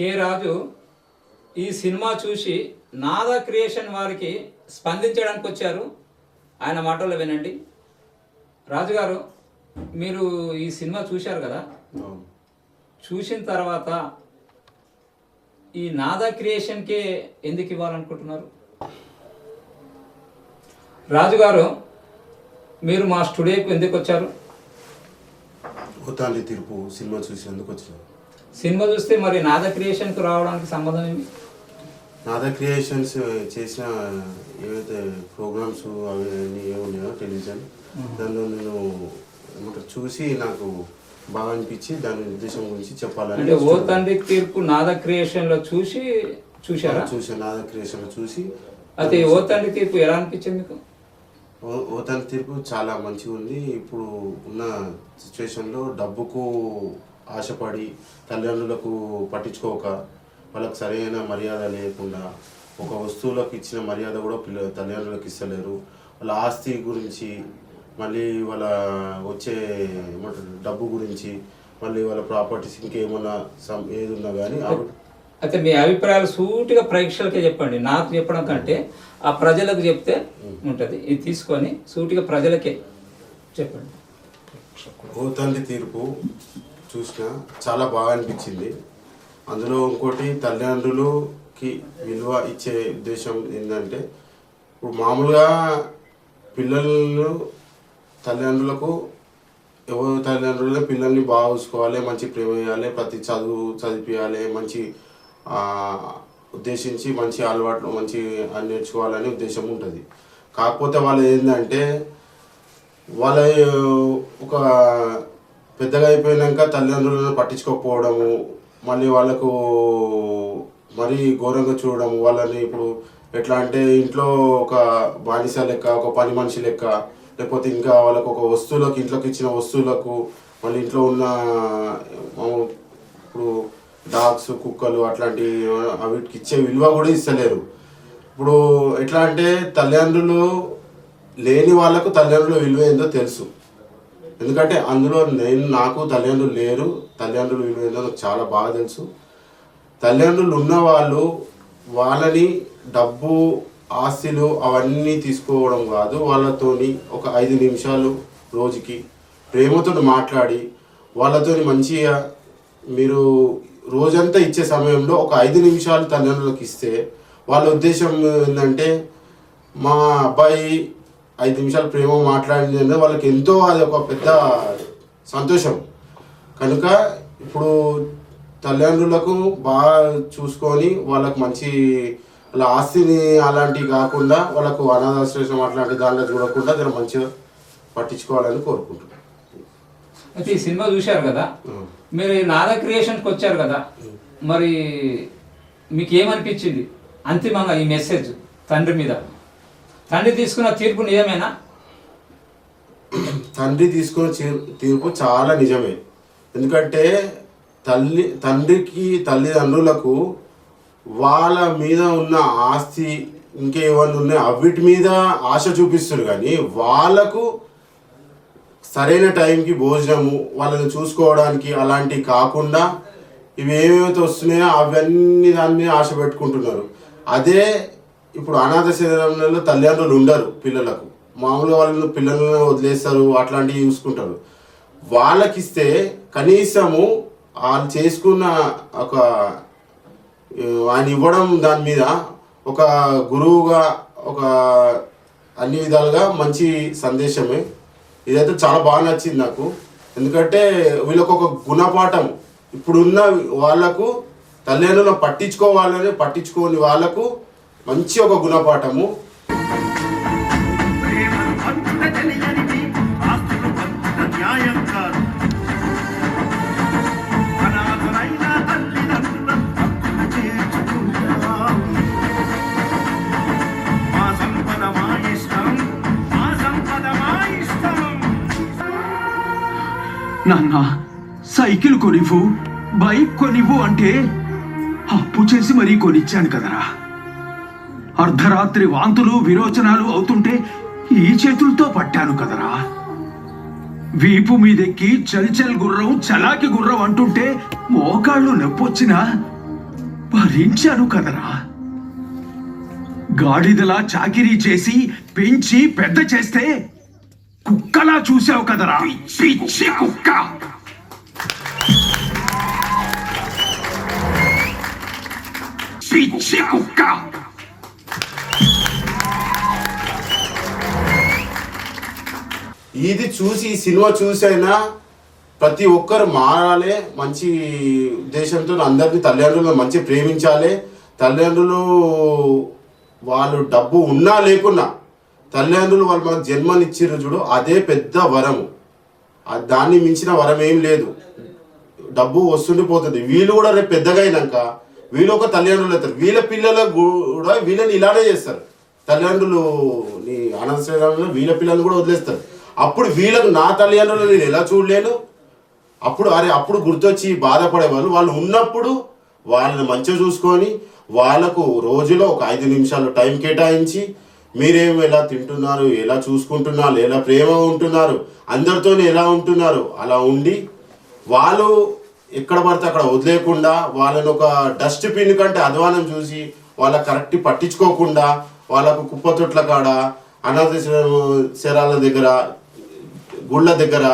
K రాజు ఈ cinema చూసి నాదా క్రియేషన్ వారికి స్పందించడానికి వచ్చారు. ఆయన మాటల్లో వినండి. రాజుగారు మీరు ఈ సినిమా చూశారు కదా. చూసిన తర్వాత ఈ నాదా క్రియేషన్కే ఎందుకు ఇవ్వాలనుకుంటున్నారు? రాజుగారు మీరు మా స్టూడియోకి ఎందుకు వచ్చారు? భూతాండి తీర్పు సినిమా చూసినందుకు వచ్చినాను సినిమా చూస్తే మరి నాదా క్రియేషన్కి రావడానికి సంబంధం ఏమి? నాదా క్రియేషన్స్ చేసిన ఏవైతే ప్రోగ్రామ్స్ అవి అన్నీ ఏమున్నాయో టెలివిజన్ దానిలో నేను ఏమంటారు చూసి నాకు బాగా అనిపించి దాని ఉద్దేశం గురించి చెప్పాలని అంటే ఓ తండ్రి తీర్పు నాదా క్రియేషన్లో చూసి చూశారా? చూసాను నాదా క్రియేషన్ చూసి అయితే ఓ తండ్రి తీర్పు ఎలా అనిపించింది మీకు? ఓ- ఓతన్ తీర్పు చాలా మంచిగా ఉంది. ఇప్పుడు ఉన్న సిచ్యువేషన్లో డబ్బుకు ఆశపడి తల్లిదండ్రులకు పట్టించుకోక వాళ్ళకి సరైన మర్యాద లేకుండా ఒక వస్తువులకు ఇచ్చిన మర్యాద కూడా పిల్ల తల్లిదండ్రులకు ఇస్తలేరు. వాళ్ళ ఆస్తి గురించి మళ్ళీ వాళ్ళ వచ్చే ఏమంటారు డబ్బు గురించి మళ్ళీ వాళ్ళ ప్రాపర్టీస్ ఇంకేమన్నా సమ్ ఏది ఉన్నా కానీ అయితే మీ అభిప్రాయాలు సూటిగా ప్రేక్షకులకే చెప్పండి. నాకు చెప్పడం కంటే ఆ ప్రజలకు చెప్తే ఉంటుంది. ఇది తీసుకొని సూటిగా ప్రజలకే చెప్పండి. ఓ తండ్రి తీర్పు. చూసిన చాలా బాగా అనిపించింది. అందులో ఇంకోటి తల్లిదండ్రులకి విలువ ఇచ్చే ఉద్దేశం ఏంటంటే ఇప్పుడు మామూలుగా పిల్లలు తల్లిదండ్రులకు ఎవరు తల్లిదండ్రులు పిల్లల్ని బాగా చూసుకోవాలి మంచి ప్రేమ చేయాలి ప్రతి చదువు చదివించాలి మంచి ఉద్దేశించి మంచి అలవాట్లు మంచి అన్ని నేర్చుకోవాలని ఉద్దేశం ఉంటుంది. కాకపోతే వాళ్ళు ఏంటంటే వాళ్ళ ఒక పెద్దగా అయిపోయినాక తల్లిదండ్రులను పట్టించుకోకపోవడము మళ్ళీ వాళ్ళకు మరీ ఘోరంగా చూడడం వాళ్ళని ఇప్పుడు ఎట్లా అంటే ఇంట్లో ఒక బానిస లెక్క ఒక పని మనిషి లెక్క లేకపోతే ఇంకా వాళ్ళకు ఒక వస్తువులకు ఇంట్లోకి ఇచ్చిన వస్తువులకు మళ్ళీ ఇంట్లో ఉన్న ఇప్పుడు డాగ్స్ కుక్కలు అట్లాంటి వీటికి ఇచ్చే విలువ కూడా ఇస్తలేరు. ఇప్పుడు ఎట్లా అంటే తల్లిదండ్రులు లేని వాళ్ళకు తల్లిదండ్రుల విలువ ఏందో తెలుసు. ఎందుకంటే అందులో నేను నాకు తల్లిదండ్రులు లేరు. తల్లిదండ్రులు విలువ నాకు చాలా బాగా తెలుసు. తల్లిదండ్రులు ఉన్న వాళ్ళు వాళ్ళని డబ్బు ఆస్తులు అవన్నీ తీసుకోవడం కాదు. వాళ్ళతోని ఒక ఐదు నిమిషాలు రోజుకి ప్రేమతో మాట్లాడి వాళ్ళతోని మంచిగా మీరు రోజంతా ఇచ్చే సమయంలో ఒక ఐదు నిమిషాలు తల్లిదండ్రులకు ఇస్తే వాళ్ళ ఉద్దేశం ఏంటంటే మా అబ్బాయి ఐదు నిమిషాలు ప్రేమ మాట్లాడింది అంటే వాళ్ళకి ఎంతో అది ఒక పెద్ద సంతోషం. కనుక ఇప్పుడు తల్లిదండ్రులకు బాగా చూసుకొని వాళ్ళకు మంచి వాళ్ళ ఆస్తిని అలాంటివి కాకుండా వాళ్ళకు అనాథాశ్రయం అట్లాంటి దాంట్లో చూడకుండా జర మంచిగా పట్టించుకోవాలని కోరుకుంటున్నాను అయితే ఈ సినిమా చూశారు కదా? మీరు నాదా క్రియేషన్కి వచ్చారు కదా? మరి మీకు ఏమనిపించింది అంతిమంగా ఈ మెసేజ్ తండ్రి మీద. తండ్రి తీసుకున్న తీర్పు నిజమేనా? తండ్రి తీసుకున్న తీర్పు చాలా నిజమే. ఎందుకంటే తల్లి తండ్రికి తల్లిదండ్రులకు వాళ్ళ మీద ఉన్న ఆస్తి ఇంకేమన్నా ఉన్నాయి అవిటి మీద ఆశ చూపిస్తారు కానీ వాళ్ళకు సరైన టైంకి భోజనము వాళ్ళని చూసుకోవడానికి అలాంటివి కాకుండా ఇవి ఏమేమైతే వస్తున్నాయో అవన్నీ దాన్ని ఆశ పెట్టుకుంటున్నారు. అదే ఇప్పుడు అనాథ శరీరంలో తల్లిదండ్రులు ఉండరు పిల్లలకు. మామూలు వాళ్ళు పిల్లలను వదిలేస్తారు అట్లాంటివి చూసుకుంటారు. వాళ్ళకిస్తే కనీసము వాళ్ళు చేసుకున్న ఒక ఆయన ఇవ్వడం దాని మీద ఒక గురువుగా ఒక అన్ని విధాలుగా మంచి సందేశమే. ఇదైతే చాలా బాగా నచ్చింది నాకు. ఎందుకంటే వీళ్ళకు ఒక గుణపాఠం. ఇప్పుడున్న వాళ్ళకు తల్లిదండ్రులను పట్టించుకోవాలని పట్టించుకోని వాళ్ళకు మంచి ఒక గుణపాఠము. న్యాయం ఇష్టం ఇష్టం నాన్న సైకిల్ కొనివ్వు బైక్ కొనివ్వు అంటే అప్పు చేసి మరీ కొనిచ్చాను కదరా. అర్ధరాత్రి వాంతులు విరోచనాలు అవుతుంటే ఈ చేతులతో పట్టాను కదరా. వీపు మీదెక్కి చల్చల్ గుర్రం చలాకి గుర్రం అంటుంటే మోకాళ్ళు నొప్పొచ్చినా భరించాను కదరా. గాడిదలా చాకిరీ చేసి పెంచి పెద్ద చేస్తే కుక్కలా చూసావు కదరా. పిచ్చి కుక్క. పిచ్చి కుక్క. ఇది చూసి ఈ సినిమా చూసైనా ప్రతి ఒక్కరు మారాలి మంచి ఉద్దేశంతో అందరినీ తల్లిదండ్రులు మంచి ప్రేమించాలి. తల్లిదండ్రులు వాళ్ళు డబ్బు ఉన్నా లేకున్నా తల్లిదండ్రులు వాళ్ళు మనకు జన్మనిచ్చిర్రు చూడు అదే పెద్ద వరము దాన్ని మించిన వరం ఏం లేదు. డబ్బు వస్తుండి పోతుంది. వీళ్ళు కూడా రేపు పెద్దగా అయినాక వీళ్ళు ఒక తల్లిదండ్రులు అవుతారు. వీళ్ళ పిల్లలకు కూడా వీళ్ళని ఇలానే చేస్తారు. తల్లిదండ్రులు నీ అనంతరంలో వీళ్ళ పిల్లల్ని కూడా వదిలేస్తారు. అప్పుడు వీళ్ళకు నా తల్లిదండ్రులు నేను ఎలా చూడలేను? అప్పుడు అరే అప్పుడు గుర్తొచ్చి బాధపడేవాళ్ళు. వాళ్ళు ఉన్నప్పుడు వాళ్ళని మంచిగా చూసుకొని వాళ్ళకు రోజులో ఒక ఐదు నిమిషాలు టైం కేటాయించి మీరేం ఎలా తింటున్నారు ఎలా చూసుకుంటున్నారు ఎలా ప్రేమ ఉంటున్నారు అందరితో ఎలా ఉంటున్నారు అలా ఉండి వాళ్ళు ఎక్కడ పడితే అక్కడ వదిలేకుండా వాళ్ళని ఒక డస్ట్బిన్ కంటే అధ్వానం చూసి వాళ్ళ కరెక్ట్ పట్టించుకోకుండా వాళ్ళకు కుప్పతొట్ల కాడ అనాథ శరాల దగ్గర గుళ్ళ దగ్గర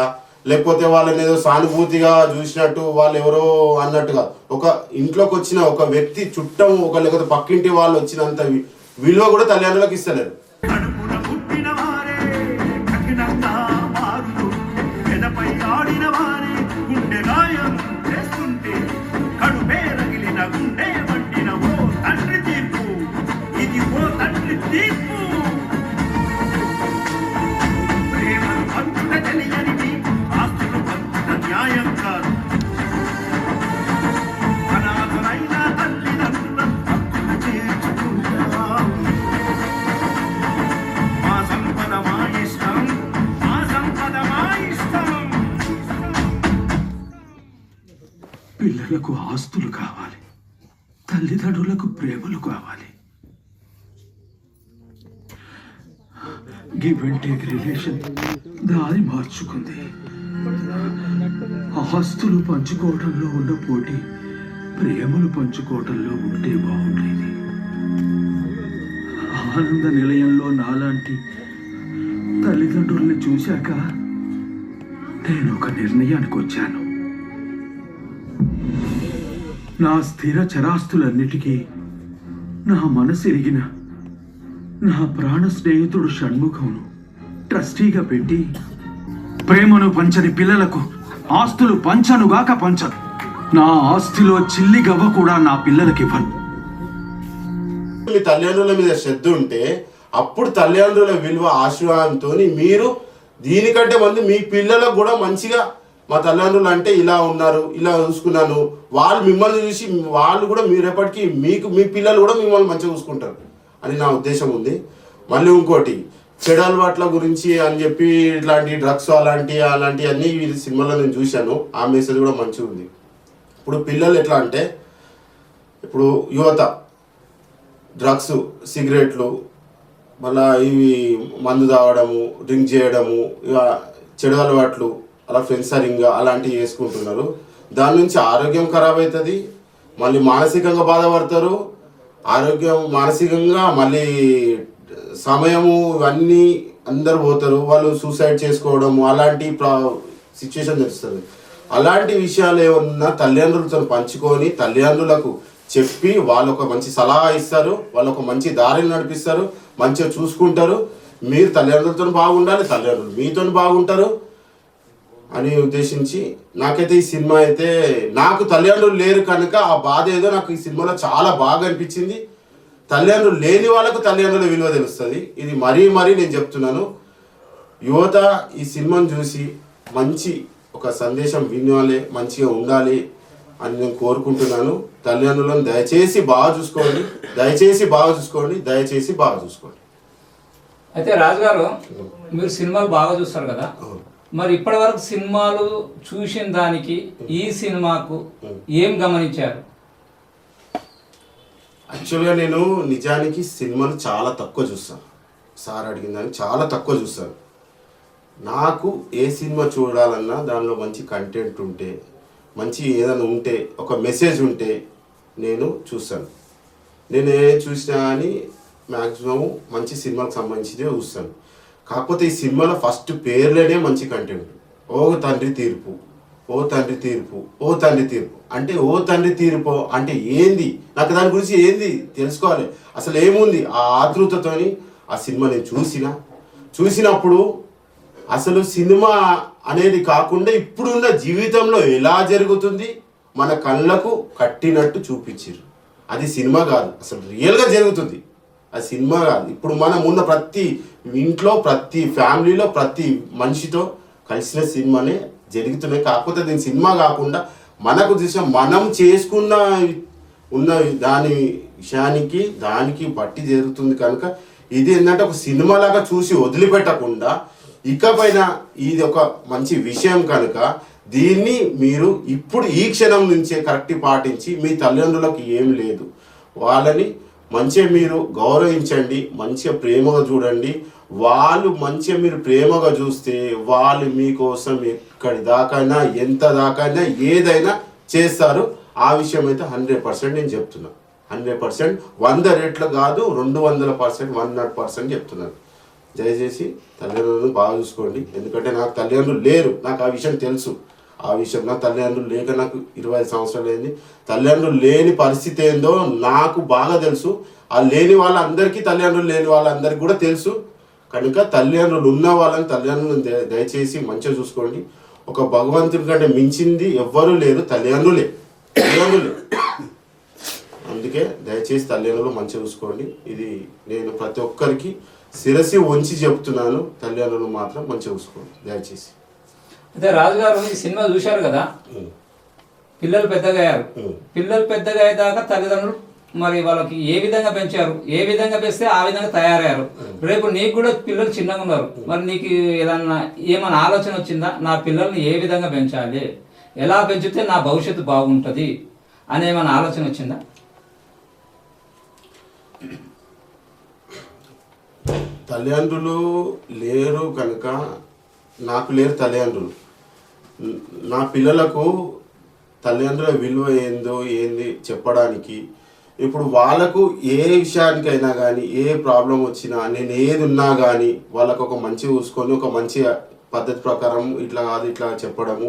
లేకపోతే వాళ్ళని ఏదో సానుభూతిగా చూసినట్టు వాళ్ళు ఎవరో అన్నట్టుగా. ఒక ఇంట్లోకి వచ్చిన ఒక వ్యక్తి చుట్టం ఒక లేకపోతే పక్కింటి వాళ్ళు వచ్చినంత విలువ కూడా తల్లిదండ్రులకు ఇస్తలేరు. ఉన్నారు తల్లిదండ్రుల హక్కులు చేర్చుకుంటాం మా సంపద మా ఇష్టం మా సంపద మా ఇష్టం పిల్లలకు ఆస్తులు కావాలి. తల్లిదండ్రులకు ప్రేమలు కావాలి. గివ్ అండ్ టేక్ రిలేషన్ దారి మార్చుకుంది. ఆస్తులు పంచుకోవటంలో ఉన్న పోటీ ప్రేమలు పంచుకోవటంలో ఉంటే బాగుండేది. ఆనంద నిలయంలో నాలాంటి తల్లిదండ్రుల్ని చూశాక నేను ఒక నిర్ణయానికి వచ్చాను. నా స్థిర చరాస్తులన్నిటికీ నా మనసిరిగిన నా ప్రాణ స్నేహితుడు షణ్ముఖంను ట్రస్టీగా పెట్టి ప్రేమను పంచని పిల్లలకు ఆస్తులు పంచనుగాక పంచను. నా ఆస్తిలో చిల్లి గవ్వ కూడా నా పిల్లలకి ఇవ్వను. మీ తల్లిదండ్రుల మీద శ్రద్ధ ఉంటే అప్పుడు తల్లిదండ్రుల విలువ ఆశీర్వాదంతో మీరు దీనికంటే మంది మీ పిల్లలకు కూడా మంచిగా మా తల్లిదండ్రులు అంటే ఇలా ఉన్నారు ఇలా చూసుకున్నాను. వాళ్ళు మిమ్మల్ని చూసి వాళ్ళు కూడా మీరేపటికి మీకు మీ పిల్లలు కూడా మిమ్మల్ని మంచిగా చూసుకుంటారు. అని నా ఉద్దేశం ఉంది. మళ్ళీ ఇంకోటి చెడు అలవాట్ల గురించి అని చెప్పి ఇట్లాంటి డ్రగ్స్ అలాంటి అలాంటి అన్ని సినిమాలో నేను చూశాను. ఆ మెసేజ్ కూడా మంచిగా ఉంది. ఇప్పుడు పిల్లలు ఎట్లా అంటే ఇప్పుడు యువత డ్రగ్స్ సిగరెట్లు మళ్ళా ఇవి మందు తాగడము డ్రింక్ చేయడము ఇక చెడు అలవాట్లు అలా ఫెన్సరింగ్ అలాంటివి చేసుకుంటున్నారు. దాని నుంచి ఆరోగ్యం ఖరాబ్ అవుతుంది మళ్ళీ మానసికంగా బాధపడతారు. ఆరోగ్యం మానసికంగా మళ్ళీ సమయము ఇవన్నీ అందరు పోతారు వాళ్ళు సూసైడ్ చేసుకోవడము అలాంటి ప్రా సిచ్యువేషన్ తెలుస్తుంది. అలాంటి విషయాలు ఏమన్నా తల్లిదండ్రులతో పంచుకొని తల్లిదండ్రులకు చెప్పి వాళ్ళు ఒక మంచి సలహా ఇస్తారు వాళ్ళు ఒక మంచి దారిని నడిపిస్తారు మంచిగా చూసుకుంటారు. మీరు తల్లిదండ్రులతో బాగుండాలి తల్లిదండ్రులు మీతో బాగుంటారు అని ఉద్దేశించి నాకైతే ఈ సినిమా అయితే నాకు తల్లిదండ్రులు లేరు కనుక ఆ బాధ ఏదో నాకు ఈ సినిమాలో చాలా బాగా అనిపించింది. తల్లిదండ్రులు లేని వాళ్ళకు తల్లిదండ్రుల విలువ తెలుస్తుంది. ఇది మరీ మరీ నేను చెప్తున్నాను. యువత ఈ సినిమాను చూసి మంచి ఒక సందేశం వినాలి మంచిగా ఉండాలి అని నేను కోరుకుంటున్నాను. తల్లిదండ్రులను దయచేసి బాగా చూసుకోండి. దయచేసి బాగా చూసుకోండి. దయచేసి బాగా చూసుకోండి. అయితే రాజు గారు మీరు సినిమాలు బాగా చూస్తారు కదా? మరి ఇప్పటి వరకు సినిమాలు చూసిన దానికి ఈ సినిమాకు ఏం గమనించారు? యాక్చువల్గా నేను నిజానికి సినిమాలు చాలా తక్కువ చూస్తాను. సార్ అడిగిన దానికి చాలా తక్కువ చూస్తాను. నాకు ఏ సినిమా చూడాలన్నా దానిలో మంచి కంటెంట్ ఉంటే మంచి ఏదైనా ఉంటే ఒక మెసేజ్ ఉంటే నేను చూస్తాను. నేను ఏ చూసినా కానీ మ్యాక్సిమం మంచి సినిమాకి సంబంధించినవి చూస్తాను. కాకపోతే ఈ సినిమాలో ఫస్ట్ పేర్లోనే మంచి కంటెంట్ ఓ తండ్రి తీర్పు. ఓ తండ్రి తీర్పు ఓ తండ్రి తీర్పు. అంటే ఓ తండ్రి తీర్పు అంటే ఏంది? నాకు దాని గురించి ఏంది తెలుసుకోవాలి. అసలు ఏముంది? ఆ ఆతృతతోని ఆ సినిమా నేను చూసిన. చూసినప్పుడు అసలు సినిమా అనేది కాకుండా ఇప్పుడున్న జీవితంలో ఎలా జరుగుతుంది? మన కళ్ళకు కట్టినట్టు చూపించారు అది సినిమా కాదు. అసలు రియల్గా జరుగుతుంది. అది సినిమా కాదు. ఇప్పుడు మనం ఉన్న ప్రతి ఇంట్లో ప్రతి ఫ్యామిలీలో ప్రతి మనిషితో కలిసిన సినిమానే జరుగుతున్నాయి. కాకపోతే దీని సినిమా కాకుండా మనకు చూసిన మనం చేసుకున్న ఉన్న దాని విషయానికి దానికి బట్టి జరుగుతుంది కనుక ఇది ఏంటంటే ఒక సినిమా లాగా చూసి వదిలిపెట్టకుండా ఇకపైన ఇది ఒక మంచి విషయం కనుక దీన్ని మీరు ఇప్పుడు ఈ క్షణం నుంచే కరెక్ట్ పాటించి మీ తల్లిదండ్రులకు ఏం లేదు. వాళ్ళని మంచిగా మీరు గౌరవించండి మంచిగా ప్రేమగా చూడండి వాళ్ళు మంచిగా మీరు ప్రేమగా చూస్తే వాళ్ళు మీకోసం ఎక్కడి దాకైనా ఎంత దాకైనా ఏదైనా చేస్తారు. ఆ విషయం అయితే హండ్రెడ్ పర్సెంట్ నేను చెప్తున్నా. హండ్రెడ్ పర్సెంట్ వంద రేట్లు కాదు రెండు వందల పర్సెంట్ వన్ నాట్ పర్సెంట్ చెప్తున్నాను. దయచేసి తల్లిదండ్రులను బాగా చూసుకోండి. ఎందుకంటే నాకు తల్లిదండ్రులు లేరు. నాకు ఆ విషయం తెలుసు. ఆ విషయం నా తల్లిదండ్రులు లేక నాకు ఇరవై ఐదు సంవత్సరాలు అయింది. తల్లిదండ్రులు లేని పరిస్థితి ఏందో నాకు బాగా తెలుసు. ఆ లేని వాళ్ళందరికీ తల్లిదండ్రులు లేని వాళ్ళందరికీ కూడా తెలుసు. కనుక తల్లిదండ్రులు ఉన్న వాళ్ళని తల్లిదండ్రులను దయ- దయచేసి మంచిగా చూసుకోండి. ఒక భగవంతుడి కంటే మించింది ఎవ్వరూ లేరు తల్లిదండ్రులే. తల్లిదండ్రులే. అందుకే దయచేసి తల్లిదండ్రులు మంచిగా చూసుకోండి. ఇది నేను ప్రతి ఒక్కరికి శిరసి వంచి చెప్తున్నాను. తల్లిదండ్రులు మాత్రం మంచిగా చూసుకోండి. దయచేసి. అయితే రాజుగారు ఈ సినిమా చూశారు కదా. పిల్లలు పెద్దగా అయ్యారు. పిల్లలు పెద్దగా అయ్యేదాకా తల్లిదండ్రులు మరి వాళ్ళకి ఏ విధంగా పెంచారు ఏ విధంగా పెంచితే ఆ విధంగా తయారయ్యారు. రేపు నీకు కూడా పిల్లలు చిన్నగా ఉన్నారు. మరి నీకు ఏదన్నా ఏమైనా ఆలోచన వచ్చిందా? నా పిల్లల్ని ఏ విధంగా పెంచాలి? ఎలా పెంచితే నా భవిష్యత్తు బాగుంటుంది? అనే ఏమైనా ఆలోచన వచ్చిందా? తల్లిదండ్రులు లేరు కనుక నాకు లేరు తల్లిదండ్రులు. నా పిల్లలకు తల్లిదండ్రుల విలువ ఏందో ఏంది చెప్పడానికి ఇప్పుడు వాళ్ళకు ఏ విషయానికైనా కానీ ఏ ప్రాబ్లం వచ్చినా నేను ఏది ఉన్నా కానీ వాళ్ళకు ఒక మంచి చూసుకొని ఒక మంచి పద్ధతి ప్రకారం ఇట్లా కాదు ఇట్లా చెప్పడము.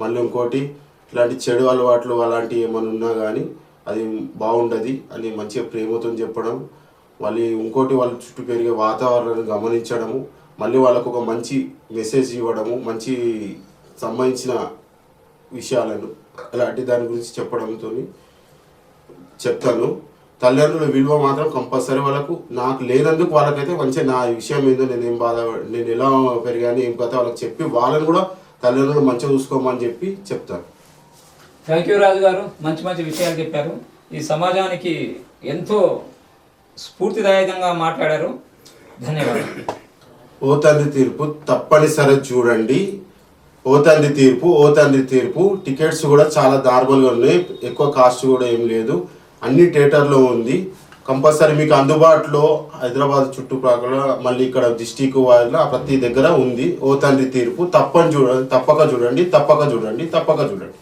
మళ్ళీ ఇంకోటి ఇట్లాంటి చెడు అలవాట్లు అలాంటివి ఏమైనా ఉన్నా కానీ అది బాగుండదు అని మంచిగా ప్రేమతో చెప్పడం. మళ్ళీ ఇంకోటి వాళ్ళ చుట్టూ పెరిగే వాతావరణాన్ని గమనించడము. మళ్ళీ వాళ్ళకు ఒక మంచి మెసేజ్ ఇవ్వడము మంచి సంబంధించిన విషయాలను అలాంటి దాని గురించి చెప్పడంతో చెప్తాను తల్లిదండ్రుల విలువ మాత్రం కంపల్సరీ వాళ్ళకు. నాకు లేనందుకు వాళ్ళకైతే మంచిగా నా విషయం ఏందో నేను ఏం బాధ నేను ఎలా పెరిగాను ఏం కథ వాళ్ళకి చెప్పి వాళ్ళని కూడా తల్లిదండ్రులు మంచిగా చూసుకోమని చెప్పి చెప్తాను థ్యాంక్ యూ రాజు గారు. మంచి మంచి విషయాలు చెప్పారు. ఈ సమాజానికి ఎంతో స్ఫూర్తిదాయకంగా మాట్లాడారు. ధన్యవాదాలు. ఓ తండ్రి తీర్పు తప్పనిసరి చూడండి. ఓ తండ్రి తీర్పు ఓ తండ్రి తీర్పు. టికెట్స్ కూడా చాలా నార్మల్గా ఉన్నాయి. ఎక్కువ కాస్ట్ కూడా ఏం లేదు. అన్ని థియేటర్లో ఉంది. కంపల్సరీ మీకు అందుబాటులో హైదరాబాద్ చుట్టుపక్కల మళ్ళీ ఇక్కడ డిస్టిక్ వాళ్ళ ప్రతి దగ్గర ఉంది. ఓ తండ్రి తీర్పు. తప్పని చూడండి తప్పక చూడండి తప్పక చూడండి తప్పక చూడండి.